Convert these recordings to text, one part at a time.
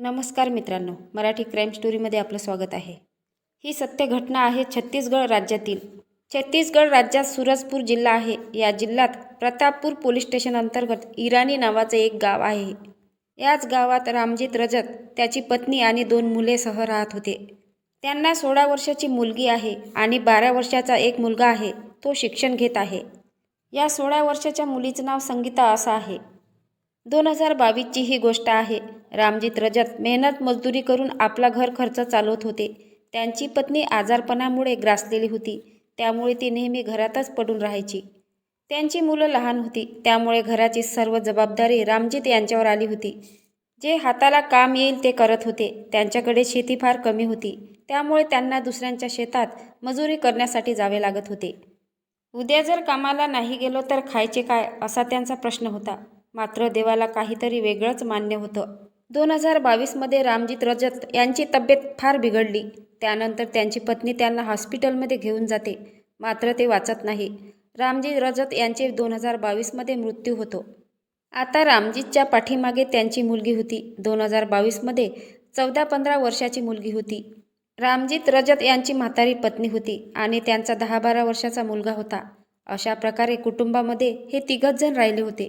नमस्कार मित्रांनो मराठी क्राईम स्टोरीमध्ये आपलं स्वागत आहे. ही सत्य घटना आहे छत्तीसगड राज्यातील. छत्तीसगड राज्यात सूरजपूर जिल्हा आहे. या जिल्ह्यात प्रतापपूर पोलीस स्टेशन अंतर्गत इराणी नावाचं एक गाव आहे. याच गावात रामजीत रजत त्याची पत्नी आणि दोन मुलेसह राहत होते. त्यांना सोळा वर्षाची मुलगी आहे आणि बारा वर्षाचा एक मुलगा आहे. तो शिक्षण घेत आहे. या सोळा वर्षाच्या मुलीचं नाव संगीता असं आहे. दोन हजार बावीसची ही गोष्ट आहे. रामजीत रजत मेहनत मजदुरी करून आपला घर खर्च चालवत होते. त्यांची पत्नी आजारपणामुळे ग्रासलेली होती. त्यामुळे ती नेहमी घरातच पडून राहायची. त्यांची मुलं लहान होती. त्यामुळे घराची सर्व जबाबदारी रामजीत यांच्यावर आली होती. जे हाताला काम येईल ते करत होते. त्यांच्याकडे शेती फार कमी होती. त्यामुळे त्यांना दुसऱ्यांच्या शेतात मजुरी करण्यासाठी जावे लागत होते. उद्या जर कामाला नाही गेलो तर खायचे काय असा त्यांचा प्रश्न होता. मात्र देवाला काहीतरी वेगळंच मान्य होतं. दोन हजार बावीसमध्ये रामजीत रजत यांची तब्येत फार बिघडली. त्यानंतर त्यांची पत्नी त्यांना हॉस्पिटलमध्ये घेऊन जाते. मात्र ते वाचत नाही. रामजीत रजत यांचे दोन हजार बावीसमध्ये मृत्यू होतो. आता रामजीतच्या पाठीमागे त्यांची मुलगी होती. दोन हजार बावीसमध्ये चौदा पंधरा वर्षाची मुलगी होती. रामजीत रजत यांची म्हातारी पत्नी होती आणि त्यांचा दहा बारा वर्षाचा मुलगा होता. अशा प्रकारे कुटुंबामध्ये हे तिघच जण राहिले होते.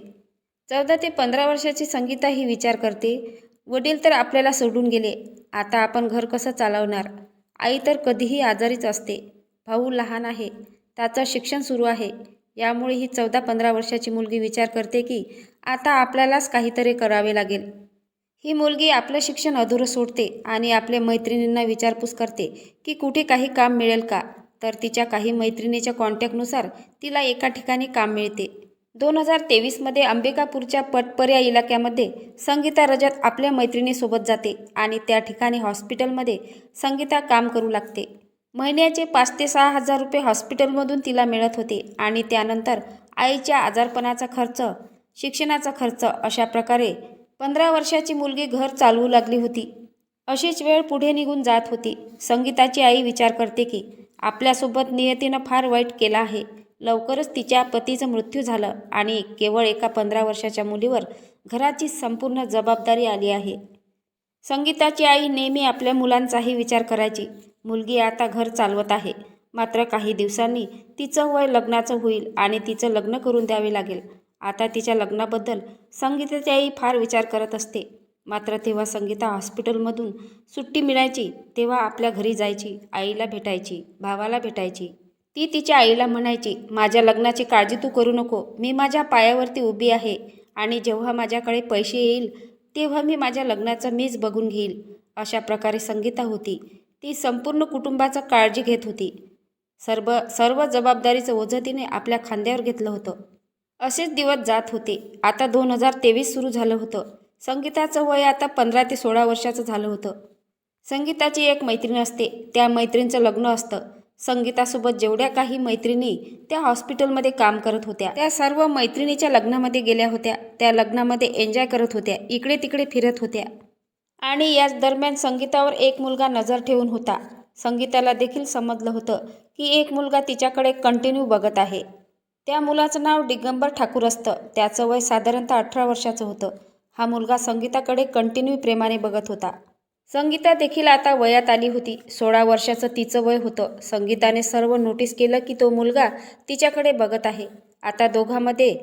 चौदा ते पंधरा वर्षाची संगीता ही विचार करते. वडील तर आपल्याला सोडून गेले. आता आपण घर कसं चालवणार? आई तर कधीही आजारीच असते. भाऊ लहान आहे. त्याचं शिक्षण सुरू आहे. यामुळे ही चौदा पंधरा वर्षाची मुलगी विचार करते की आता आपल्यालाच काहीतरी करावे लागेल. ही मुलगी आपलं शिक्षण अधुरं सोडते आणि आपल्या मैत्रिणींना विचारपूस करते की कुठे काही काम मिळेल का? तर तिच्या काही मैत्रिणीच्या कॉन्टॅक्टनुसार तिला एका ठिकाणी काम मिळते. दोन हजार तेवीसमध्ये अंबिकापूरच्या पटपर्या इलाक्यामध्ये संगीता रजत आपल्या मैत्रिणीसोबत जाते आणि त्या ठिकाणी हॉस्पिटलमध्ये संगीता काम करू लागते. महिन्याचे पाच ते सहा हजार रुपये हॉस्पिटलमधून तिला मिळत होते आणि त्यानंतर आईच्या आजारपणाचा खर्च शिक्षणाचा खर्च अशा प्रकारे पंधरा वर्षाची मुलगी घर चालवू लागली होती. अशीच वेळ पुढे निघून जात होती. संगीताची आई विचार करते की आपल्यासोबत नियतीनं फार वाईट केला आहे. लवकरच तिच्या पतीचं मृत्यू झालं आणि केवळ एका पंधरा वर्षाच्या मुलीवर घराची संपूर्ण जबाबदारी आली आहे. संगीताची आई नेहमी आपल्या मुलांचाही विचार करायची. मुलगी आता घर चालवत आहे. मात्र काही दिवसांनी तिचं वय लग्नाचं होईल आणि तिचं लग्न करून द्यावे लागेल. आता तिच्या लग्नाबद्दल संगीताची आई फार विचार करत असते. मात्र तेव्हा संगीता हॉस्पिटलमधून सुट्टी मिळायची तेव्हा आपल्या घरी जायची आईला भेटायची भावाला भेटायची. ती तिच्या आईला म्हणायची माझ्या लग्नाची काळजी तू करू नको. मी माझ्या पायावरती उभी आहे आणि जेव्हा माझ्याकडे पैसे येईल तेव्हा मी माझ्या लग्नाचं मीच बघून घेईल अशा प्रकारे संगीता होती. ती संपूर्ण कुटुंबाचं काळजी घेत होती. सर्व सर्व जबाबदारीचं ओझं तिने आपल्या खांद्यावर घेतलं होतं. असेच दिवस जात होते. आता दोन हजार तेवीस सुरू झालं होतं. संगीताचं वय आता पंधरा ते सोळा वर्षाचं झालं होतं. संगीताची एक मैत्रीण असते. त्या मैत्रिणीचं लग्न असतं. संगीतासोबत जेवढ्या काही मैत्रिणी त्या हॉस्पिटलमध्ये काम करत होत्या. त्या सर्व मैत्रिणीच्या लग्नामध्ये गेल्या होत्या. त्या लग्नामध्ये एन्जॉय करत होत्या. इकडे तिकडे फिरत होत्या. आणि याच दरम्यान संगीतावर एक मुलगा नजर ठेवून होता. संगीताला देखील समजलं होतं की एक मुलगा तिच्याकडे कंटिन्यू बघत आहे. त्या मुलाचं नाव दिगंबर ठाकूर असतं. त्याचं वय साधारणतः अठरा वर्षाचं होतं. हा मुलगा संगीताकडे कंटिन्यू प्रेमाने बघत होता. संगीता देखील आता वयात आली होती. सोळा वर्षाचं तिचं वय होतं. संगीताने सर्व नोटीस केलं की तो मुलगा तिच्याकडे बघत आहे. आता दोघांमध्ये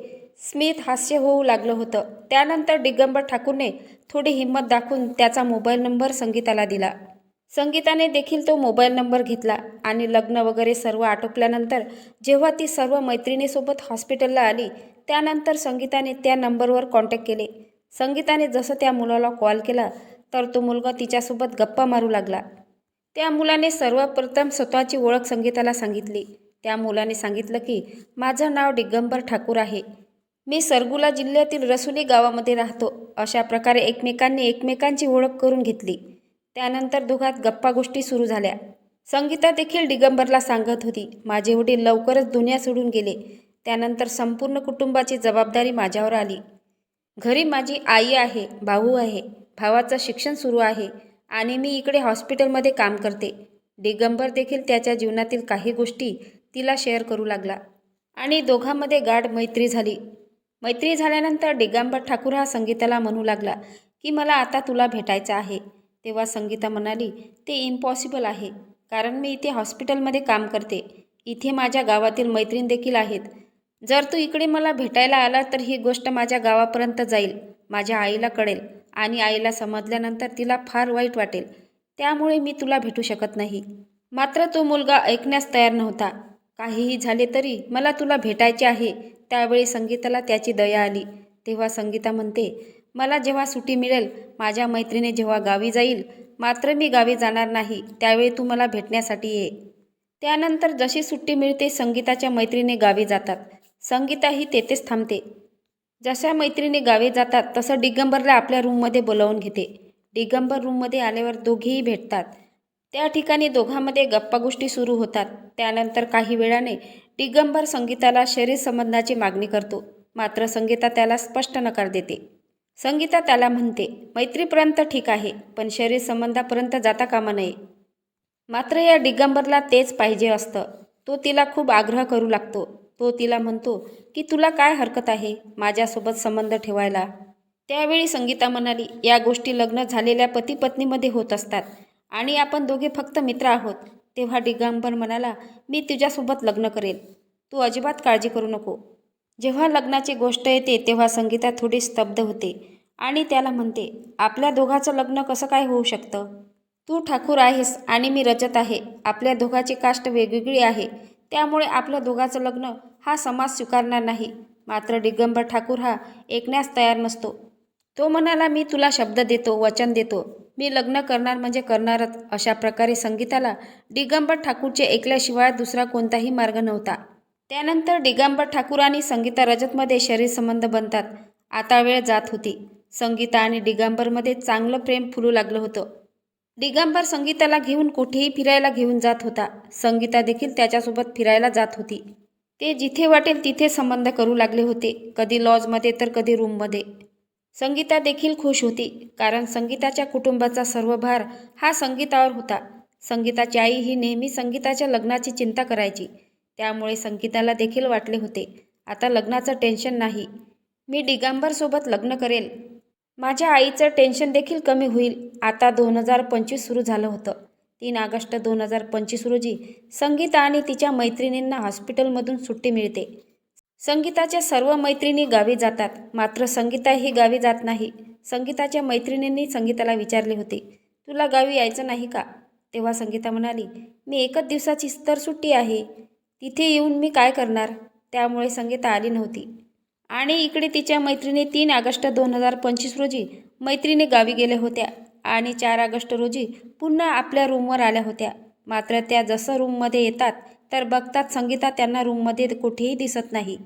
स्मित हास्य होऊ लागलं होतं. त्यानंतर दिगंबर ठाकूरने थोडी हिंमत दाखवून त्याचा मोबाईल नंबर संगीताला दिला. संगीताने देखील तो मोबाईल नंबर घेतला आणि लग्न वगैरे सर्व आटोपल्यानंतर जेव्हा ती सर्व मैत्रिणीसोबत हॉस्पिटलला आली त्यानंतर संगीताने त्या नंबरवर कॉन्टॅक्ट केले. संगीताने जसं त्या मुलाला कॉल केला तर तो मुलगा तिच्यासोबत गप्पा मारू लागला. त्या मुलाने सर्वप्रथम स्वतःची ओळख संगीताला सांगितली. त्या मुलाने सांगितलं की माझं नाव दिगंबर ठाकूर आहे. मी सरगुला जिल्ह्यातील रसुली गावामध्ये राहतो. अशा प्रकारे एकमेकांनी एकमेकांची ओळख करून घेतली. त्यानंतर दोघात गप्पा गोष्टी सुरू झाल्या. संगीता देखील दिगंबरला सांगत होती. माझे वडील लवकरच दुनिया सोडून गेले. त्यानंतर संपूर्ण कुटुंबाची जबाबदारी माझ्यावर आली. घरी माझी आई आहे भाऊ आहे. भावाचं शिक्षण सुरू आहे आणि मी इकडे हॉस्पिटलमध्ये काम करते. दिगंबर देखील त्याच्या जीवनातील काही गोष्टी तिला शेअर करू लागला आणि दोघांमध्ये गाढ मैत्री झाली. मैत्री झाल्यानंतर दिगंबर ठाकूर हा संगीताला म्हणू लागला की मला आता तुला भेटायचं आहे. तेव्हा संगीता म्हणाली ते इम्पॉसिबल आहे कारण मी इथे हॉस्पिटलमध्ये काम करते. इथे माझ्या गावातील मैत्रीण देखील आहेत. जर तू इकडे मला भेटायला आला तर ही गोष्ट माझ्या गावापर्यंत जाईल माझ्या आईला कळेल. आणि आईला समजल्यानंतर तिला फार वाईट वाटेल. त्यामुळे मी तुला भेटू शकत नाही. मात्र तो मुलगा ऐकण्यास तयार नव्हता. काहीही झाले तरी मला तुला भेटायचे आहे. त्यावेळी संगीताला त्याची दया आली. तेव्हा संगीता म्हणते मला जेव्हा सुट्टी मिळेल माझ्या मैत्रिणी जेव्हा गावी जाईल मात्र मी गावी जाणार नाही. त्यावेळी तू मला भेटण्यासाठी ये. त्यानंतर जशी सुट्टी मिळते संगीताच्या मैत्रिणी गावी जातात. संगीता ही तेथेच थांबते. जशा मैत्रिणी गावी जातात तसं दिगंबरला आपल्या रूममध्ये बोलावून घेते. दिगंबर रूममध्ये आल्यावर दोघेही भेटतात. त्या ठिकाणी दोघांमध्ये गप्पा गोष्टी सुरू होतात. त्यानंतर काही वेळाने दिगंबर संगीताला शरीर संबंधाची मागणी करतो. मात्र संगीता त्याला स्पष्ट नकार देते. संगीता त्याला म्हणते मैत्रीपर्यंत ठीक आहे पण शरीर संबंधापर्यंत जाता कामा नये. मात्र या दिगंबरला तेच पाहिजे असतं. तो तिला खूप आग्रह करू लागतो. तो तिला म्हणतो की तुला काय हरकत आहे माझ्यासोबत संबंध ठेवायला? त्यावेळी संगीता म्हणाली या गोष्टी लग्न झालेल्या पती पत्नीमध्ये होत असतात आणि आपण दोघे फक्त मित्र आहोत. तेव्हा दिगंबर म्हणाला मी तुझ्यासोबत लग्न करेल. तू अजिबात काळजी करू नको. जेव्हा लग्नाची गोष्ट येते तेव्हा संगीता थोडी स्तब्ध होते आणि त्याला म्हणते आपल्या दोघाचं लग्न कसं काय होऊ शकतं? तू ठाकूर आहेस आणि मी रजत आहे. आपल्या दोघाची कास्ट वेगवेगळी आहे. त्यामुळे आपल्या दोघाचं लग्न हा समाज स्वीकारणार नाही. मात्र दिगंबर ठाकूर हा ऐकण्यास तयार नसतो. तो म्हणाला मी तुला शब्द देतो वचन देतो. मी लग्न करणार म्हणजे करणारच. अशा प्रकारे संगीताला दिगंबर ठाकूरचे ऐकल्याशिवाय दुसरा कोणताही मार्ग नव्हता. त्यानंतर दिगंबर ठाकूर आणि संगीता रजतमध्ये शरीर संबंध बनतात. आता वेळ जात होती. संगीता आणि दिगंबरमध्ये चांगलं प्रेम फुलू लागलं होतं. दिगंबर संगीताला घेऊन कुठेही फिरायला घेऊन जात होता. संगीता देखील त्याच्यासोबत फिरायला जात होती. ते जिथे वाटेल तिथे संबंध करू लागले होते. कधी लॉजमध्ये तर कधी रूममध्ये. संगीता देखील खुश होती कारण संगीताच्या कुटुंबाचा सर्व भार हा संगीतावर होता. संगीताची आई ही नेहमी संगीताच्या लग्नाची चिंता करायची. त्यामुळे संगीताला देखील वाटले होते. आता लग्नाचं टेन्शन नाही. मी डिगांबरसोबत लग्न करेल. माझ्या आईचं टेन्शन देखील कमी होईल. आता दोन हजार पंचवीस सुरू झालं होतं. तीन ऑगस्ट दोन हजार पंचवीस रोजी संगीता आणि तिच्या मैत्रिणींना हॉस्पिटलमधून सुट्टी मिळते. संगीताच्या सर्व मैत्रिणी गावी जातात. मात्र संगीता ही गावी जात नाही. संगीताच्या मैत्रिणींनी संगीताला विचारले होते तुला गावी यायचं नाही का? तेव्हा संगीता म्हणाली मी एकच दिवसाची तर सुट्टी आहे. तिथे येऊन मी काय करणार? त्यामुळे संगीता आली नव्हती. आणि इकडे तिच्या मैत्रिणी तीन ऑगस्ट दोन हजार पंचवीस रोजी मैत्रिणी गावी गेल्या होत्या आणि चार ऑगस्ट रोजी पुन्हा आपल्या रूमवर आल्या होत्या. मात्र त्या जसं रूममध्ये येतात तर बघतात संगीता त्यांना रूममध्ये कुठेही दिसत नाही.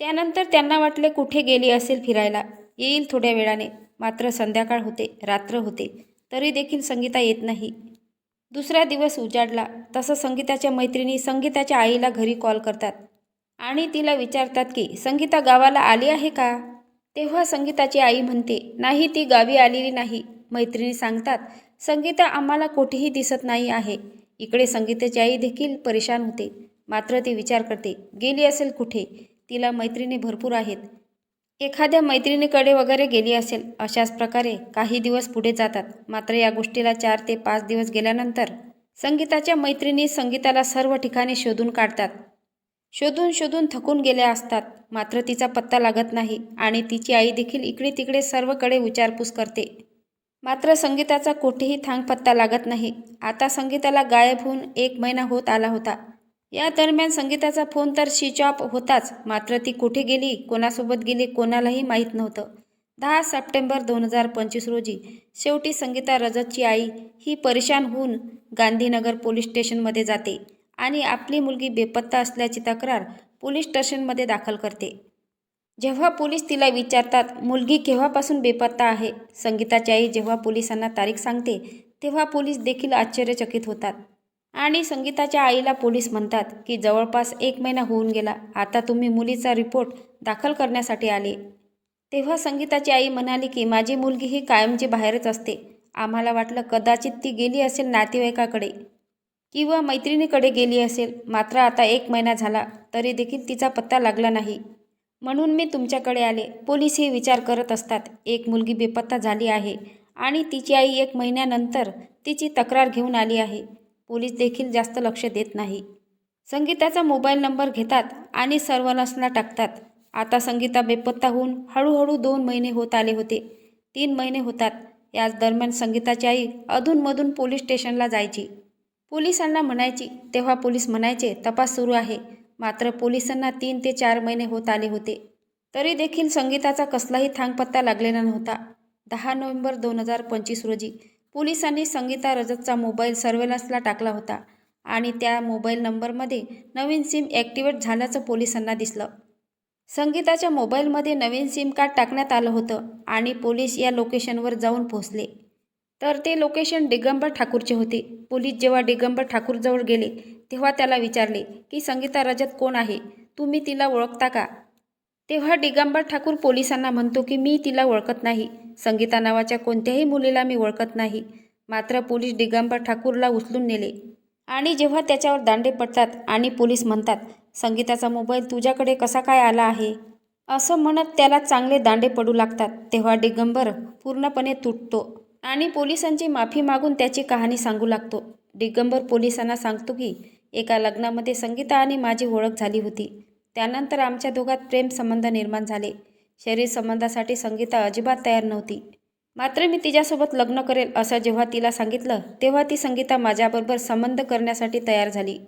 त्यानंतर त्यांना वाटले कुठे गेली असेल फिरायला. येईल थोड्या वेळाने. मात्र संध्याकाळ होते रात्र होते. तरी देखील संगीता येत नाही. दुसरा दिवस उजाडला. तसं संगीताच्या मैत्रिणी संगीताच्या आईला घरी कॉल करतात. आणि तिला विचारतात की संगीता गावाला आली आहे का? तेव्हा संगीताची आई म्हणते नाही ती गावी आलेली नाही. मैत्रिणी सांगतात संगीता आम्हाला कुठेही दिसत नाही आहे. इकडे संगीताची आई देखील परेशान होते. मात्र ती विचार करते गेली असेल कुठे? तिला मैत्रिणी भरपूर आहेत. एखाद्या मैत्रिणीकडे वगैरे गेली असेल अशाच प्रकारे काही दिवस पुढे जातात. मात्र या गोष्टीला चार ते पाच दिवस गेल्यानंतर संगीताच्या मैत्रिणी संगीताला सर्व ठिकाणी शोधून काढतात. शोधून शोधून थकून गेल्या असतात. मात्र तिचा पत्ता लागत नाही आणि तिची आई देखील इकडे तिकडे सर्वकडे विचारपूस करते. मात्र संगीताचा कुठेही थांग पत्ता लागत नाही. आता संगीताला गायब होऊन एक महिना होत आला होता. या दरम्यान संगीताचा फोन तर स्विच ऑफ होताच. मात्र ती कुठे गेली कोणासोबत गेली कोणालाही माहीत नव्हतं. दहा सप्टेंबर दोन हजार पंचवीस रोजी शेवटी संगीता रजतची आई ही परेशान होऊन गांधीनगर पोलीस स्टेशनमध्ये जाते. आणि आपली मुलगी बेपत्ता असल्याची तक्रार पोलीस स्टेशनमध्ये दाखल करते. जेव्हा पोलीस तिला विचारतात मुलगी केव्हापासून बेपत्ता आहे? संगीताची आई जेव्हा पोलिसांना तारीख सांगते तेव्हा पोलीस देखील आश्चर्यचकित होतात. आणि संगीताच्या आईला पोलीस म्हणतात की जवळपास एक महिना होऊन गेला. आता तुम्ही मुलीचा रिपोर्ट दाखल करण्यासाठी आले. तेव्हा संगीताची आई म्हणाली की माझी मुलगी ही कायमची बाहेरच असते. आम्हाला वाटलं कदाचित ती गेली असेल नातेवाईकाकडे. किंवा मैत्रिणीकडे गेली असेल मात्र आता एक महिना झाला तरी देखील तिचा पत्ता लागला नाही. म्हणून मी तुमच्याकडे आले. पोलीस हे विचार करत असतात. एक मुलगी बेपत्ता झाली आहे आणि तिची आई एक महिन्यानंतर तिची तक्रार घेऊन आली आहे. पोलीस देखील जास्त लक्ष देत नाही. संगीताचा मोबाईल नंबर घेतात आणि सर्वनसला टाकतात. आता संगीता बेपत्ता होऊन हळूहळू दोन महिने होत आले होते. तीन महिने होतात. याच दरम्यान संगीताची आई अधूनमधून पोलीस स्टेशनला जायची. पोलिसांना म्हणायची तेव्हा पोलीस म्हणायचे तपास सुरू आहे. मात्र पोलिसांना तीन ते चार महिने होत आले होते. तरी देखील संगीताचा कसलाही थांगपत्ता लागलेला नव्हता. दहा नोव्हेंबर दोन हजार पंचवीस रोजी पोलिसांनी संगीता रजतचा मोबाईल सर्वेलन्सला टाकला होता आणि त्या मोबाईल नंबरमध्ये नवीन सिम ॲक्टिवेट झाल्याचं पोलिसांना दिसलं. संगीताच्या मोबाईलमध्ये नवीन सिम कार्ड टाकण्यात आलं होतं आणि पोलीस या लोकेशनवर जाऊन पोहोचले. तर ते लोकेशन दिगंबर ठाकूरचे होते. पोलीस जेव्हा दिगंबर ठाकूरजवळ गेले तेव्हा त्याला विचारले की संगीता रजत कोण आहे? तुम्ही तिला ओळखता का? तेव्हा दिगंबर ठाकूर पोलिसांना म्हणतो की मी तिला ओळखत नाही. संगीता नावाच्या कोणत्याही मुलीला मी ओळखत नाही. मात्र पोलीस दिगंबर ठाकूरला उचलून नेले. आणि जेव्हा त्याच्यावर दांडे पडतात आणि पोलीस म्हणतात संगीताचा मोबाईल तुझ्याकडे कसा काय आला आहे? असं म्हणत त्याला चांगले दांडे पडू लागतात. तेव्हा दिगंबर पूर्णपणे तुटतो आणि पोलिसांची माफी मागून त्याची कहाणी सांगू लागतो. दिगंबर पोलिसांना सांगतो की एका लग्नामध्ये संगीता आणि माझी ओळख झाली होती. त्यानंतर आमच्या दोघात प्रेम संबंध निर्माण झाले. शरीर संबंधासाठी संगीता अजिबात तयार नव्हती. मात्र मी तिच्यासोबत लग्न करेल असं जेव्हा तिला सांगितलं तेव्हा ती संगीता माझ्याबरोबर संबंध करण्यासाठी तयार झाली.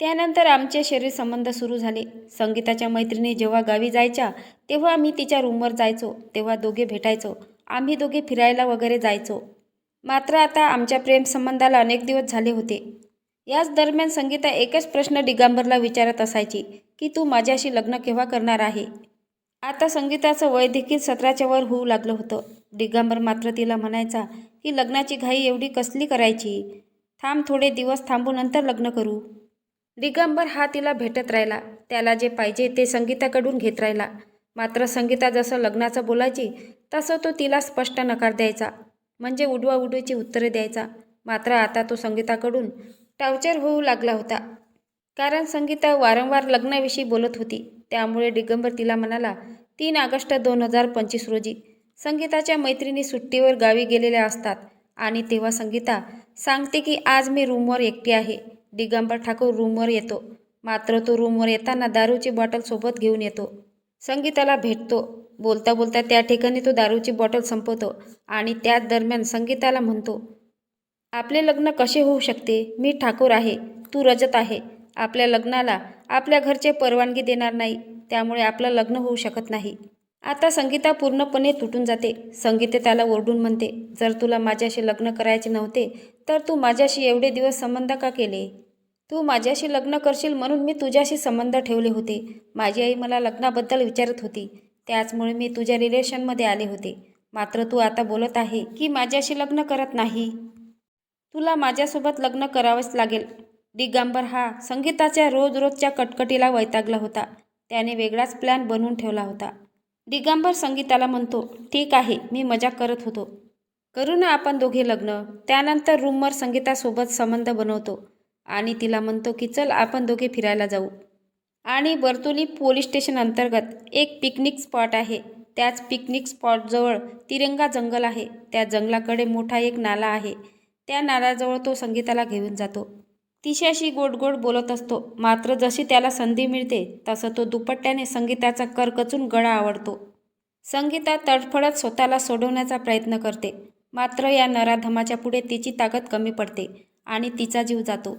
त्यानंतर आमचे शरीर संबंध सुरू झाले. संगीताच्या मैत्रिणी जेव्हा गावी जायच्या तेव्हा मी तिच्या रूमवर जायचो. तेव्हा दोघे भेटायचो. आम्ही दोघे फिरायला वगैरे जायचो. मात्र आता आमच्या प्रेमसंबंधाला अनेक दिवस झाले होते. याच दरम्यान संगीता एकच प्रश्न डिगांबरला विचारत असायची की तू माझ्याशी लग्न केव्हा करणार आहे? आता संगीताचं वय देखील सतराच्या वर होऊ लागलं होतं. डिगांबर मात्र तिला म्हणायचा की लग्नाची घाई एवढी कसली करायची? थांब थोडे दिवस थांबू नंतर लग्न करू. दिगंबर हा तिला भेटत राहिला. त्याला जे पाहिजे ते संगीताकडून घेत राहिला. मात्र संगीता जसं लग्नाचं बोलायची तसं तो तिला स्पष्ट नकार द्यायचा. म्हणजे उडवा उडवीची उत्तरे द्यायचा. मात्र आता तो संगीताकडून टावचर होऊ लागला होता. कारण संगीता वारंवार लग्नाविषयी बोलत होती. त्यामुळे दिगंबर तिला म्हणाला तीन ऑगस्ट दोन हजार पंचवीस रोजी संगीताच्या मैत्रिणी सुट्टीवर गावी गेलेल्या असतात. आणि तेव्हा संगीता सांगते की आज मी रूमवर एकटी आहे. दिगंबर ठाकूर रूमवर येतो. मात्र तो रूमवर येताना दारूची बॉटल सोबत घेऊन येतो. संगीताला भेटतो. बोलता बोलता त्या ठिकाणी तो दारूची बॉटल संपवतो आणि त्याच दरम्यान संगीताला म्हणतो आपले लग्न कसे होऊ शकते? मी ठाकूर आहे तू रजत आहे. आपल्या लग्नाला आपल्या घरचे परवानगी देणार नाही त्यामुळे आपलं लग्न होऊ शकत नाही. आता संगीता पूर्णपणे तुटून जाते. संगीते त्याला ओरडून म्हणते जर तुला माझ्याशी लग्न करायचे नव्हते तर तू माझ्याशी एवढे दिवस संबंध का केले? तू माझ्याशी लग्न करशील म्हणून मी तुझ्याशी संबंध ठेवले होते. माझी आई मला लग्नाबद्दल विचारत होती. त्याचमुळे मी तुझ्या रिलेशनमध्ये आले होते. मात्र तू आता बोलत आहे की माझ्याशी लग्न करत नाही. तुला माझ्यासोबत लग्न करावंच लागेल. दिगंबर हा संगीताच्या रोज रोजच्या कटकटीला वैतागला होता. त्याने वेगळाच प्लॅन बनवून ठेवला होता. दिगंबर संगीताला म्हणतो ठीक आहे मी मजा करत होतो. करू ना आपण दोघे लग्न. त्यानंतर रूमवर संगीतासोबत संबंध बनवतो आणि तिला म्हणतो की चल आपण दोघे फिरायला जाऊ. आणि बर्तोली पोलीस स्टेशन अंतर्गत एक पिकनिक स्पॉट आहे. त्याच पिकनिक स्पॉटजवळ तिरंगा जंगल आहे. त्या जंगलाकडे मोठा एक नाला आहे. त्या नाल्याजवळ तो संगीताला घेऊन जातो. तिशाशी गोड गोड बोलत असतो. मात्र जशी त्याला संधी मिळते तसं तो दुपट्ट्याने संगीताचा करकचून गळा आवडतो. संगीता तडफडत स्वतःला सोडवण्याचा प्रयत्न करते. मात्र या नराधमाच्या पुढे तिची ताकद कमी पडते आणि तिचा जीव जातो.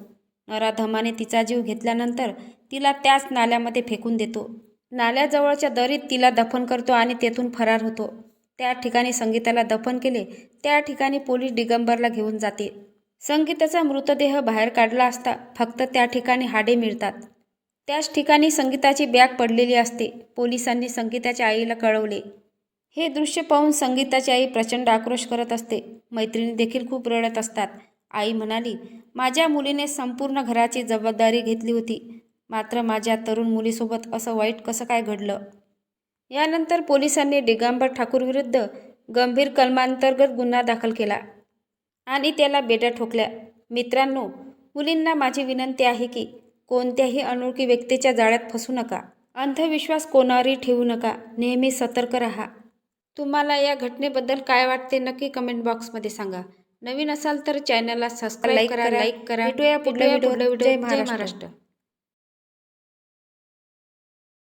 नराधमाने तिचा जीव घेतल्यानंतर तिला त्याच नाल्यामध्ये फेकून देतो. नाल्याजवळच्या दरीत तिला दफन करतो आणि तेथून फरार होतो. त्या ठिकाणी संगीताला दफन केले. त्या ठिकाणी पोलीस दिगंबरला घेऊन जाते. संगीताचा मृतदेह बाहेर काढला असता फक्त त्या ठिकाणी हाडे मिळतात. त्याच ठिकाणी संगीताची बॅग पडलेली असते. पोलिसांनी संगीताच्या आईला कळवले. हे दृश्य पाहून संगीताची आई प्रचंड आक्रोश करत असते. मैत्रिणी देखील खूप रडत असतात. आई म्हणाली माझ्या मुलीने संपूर्ण घराची जबाबदारी घेतली होती. मात्र माझ्या तरुण मुलीसोबत असं वाईट कसं काय घडलं? यानंतर पोलिसांनी दिगंबर ठाकूरविरुद्ध गंभीर कलमांतर्गत गुन्हा दाखल केला आणि त्याला बेड्या ठोकल्या. मित्रांनो मुलींना माझी विनंती आहे की कोणत्याही अनोळखी व्यक्तीच्या जाळ्यात फसू नका. अंधविश्वास कोणावरही ठेवू नका. नेहमी सतर्क राहा. तुम्हाला या घटनेबद्दल काय वाटते नक्की कमेंट बॉक्समध्ये सांगा. नवीन असाल तर चॅनलला सबस्क्राईब करा लाईक करा. भेटूया पुढल्या व्हिडिओ जय महाराष्ट्र.